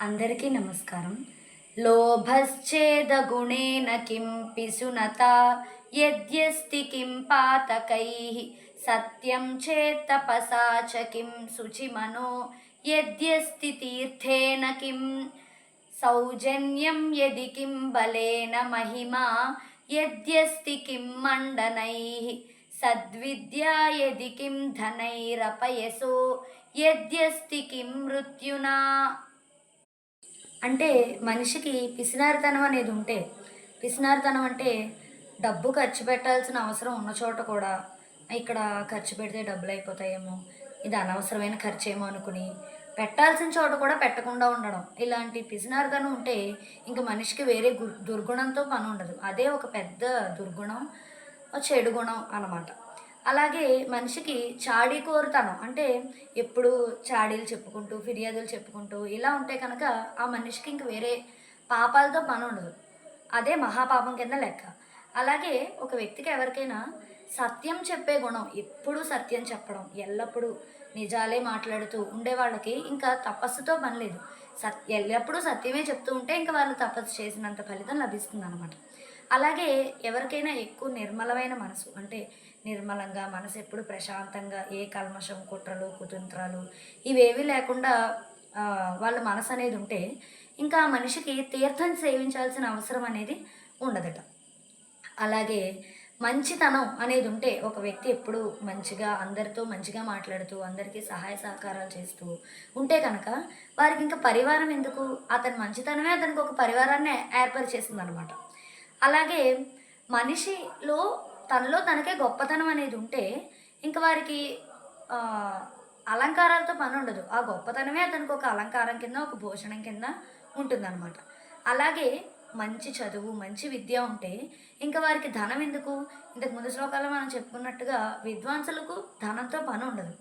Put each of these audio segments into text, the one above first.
అందరికీ నమస్కారం. లోభశ్చేదగుణేన కిం పిశునత యద్యస్తి కిం పాతకై సత్యం చేత్తపసా చ కిం శుచిమనో యద్యస్తి తీర్థేన కిం సౌజన్యం యది కిం బలేన మహిమా యద్యస్తి కిం మండనై సద్విద్యా యది కిం ధనైరపయసో యద్యస్తి కిం మృత్యునా. అంటే మనిషికి పిసినారితనం అనేది ఉంటే పిసినారితనం అంటే డబ్బు ఖర్చు పెట్టాల్సిన అవసరం ఉన్న చోట కూడా ఇక్కడ ఖర్చు పెడితే డబ్బులు అయిపోతాయేమో ఇది అనవసరమైన ఖర్చు ఏమో అనుకుని పెట్టాల్సిన చోట కూడా పెట్టకుండా ఉండడం. ఇలాంటి పిసినారితనం ఉంటే ఇంకా మనిషికి వేరే గు దుర్గుణంతో పని ఉండదు. అదే ఒక పెద్ద దుర్గుణం చెడు గుణం అన్నమాట అలాగే మనిషికి చాడీ కోరుతనం అంటే ఎప్పుడు చాడీలు చెప్పుకుంటూ ఫిర్యాదులు చెప్పుకుంటూ ఇలా ఉంటే కనుక ఆ మనిషికి ఇంక వేరే పాపాలతో పని ఉండదు. అదే మహాపాపం కింద లెక్క. అలాగే ఒక వ్యక్తికి ఎవరికైనా సత్యం చెప్పే గుణం ఎప్పుడూ సత్యం చెప్పడం ఎల్లప్పుడూ నిజాలే మాట్లాడుతూ ఉండే వాళ్ళకి ఇంకా తపస్సుతో పని లేదు. సత్ ఎల్లప్పుడూ సత్యమే చెప్తూ ఉంటే ఇంకా వాళ్ళు తపస్సు చేసినంత ఫలితం లభిస్తుంది అనమాట అలాగే ఎవరికైనా ఎక్కువ నిర్మలమైన మనసు అంటే నిర్మలంగా మనసు ఎప్పుడు ప్రశాంతంగా ఏ కల్మషం కుట్రలు కుతంత్రాలు ఇవేవి లేకుండా వాళ్ళ మనసు అనేది ఉంటే ఇంకా ఆ మనిషికి తీర్థం సేవించాల్సిన అవసరం అనేది ఉండదట. అలాగే మంచితనం అనేది ఉంటే ఒక వ్యక్తి ఎప్పుడు మంచిగా అందరితో మంచిగా మాట్లాడుతూ అందరికీ సహాయ సహకారాలు చేస్తూ ఉంటే కనుక వారికి ఇంకా పరివారం ఎందుకు? అతని మంచితనమే అతనికి ఒక పరివారాన్ని ఏర్పరిచేసింది అనమాట అలాగే మనిషిలో తనలో తనకే గొప్పతనం అనేది ఉంటే ఇంకా వారికి అలంకారాలతో పని ఉండదు. ఆ గొప్పతనమే అతనికి ఒక అలంకారం కింద ఒక భూషణం కింద ఉంటుందన్నమాట. అలాగే మంచి చదువు మంచి విద్య ఉంటే ఇంకా వారికి ధనం ఎందుకు? ఇంతకు ముందు శ్లోకాల్లో మనం చెప్పుకున్నట్టుగా విద్వాంసులకు ధనంతో పని ఉండదు.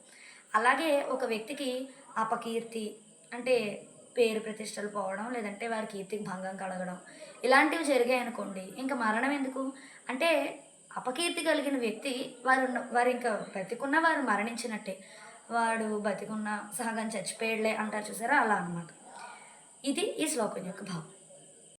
అలాగే ఒక వ్యక్తికి అపకీర్తి అంటే పేరు ప్రతిష్టలు పోవడం లేదంటే వారి కీర్తికి భంగం కలగడం ఇలాంటివి జరిగాయి అనుకోండి. ఇంకా మరణం ఎందుకు? అంటే అపకీర్తి కలిగిన వ్యక్తి వారు వారు ఇంకా బ్రతికున్న వారు మరణించినట్టే. వాడు బతికున్న సహగం చచ్చిపోయాడులే అంటారు చూసారా? అలా అనమాట ఇది ఈ శ్లోకం యొక్క భావం.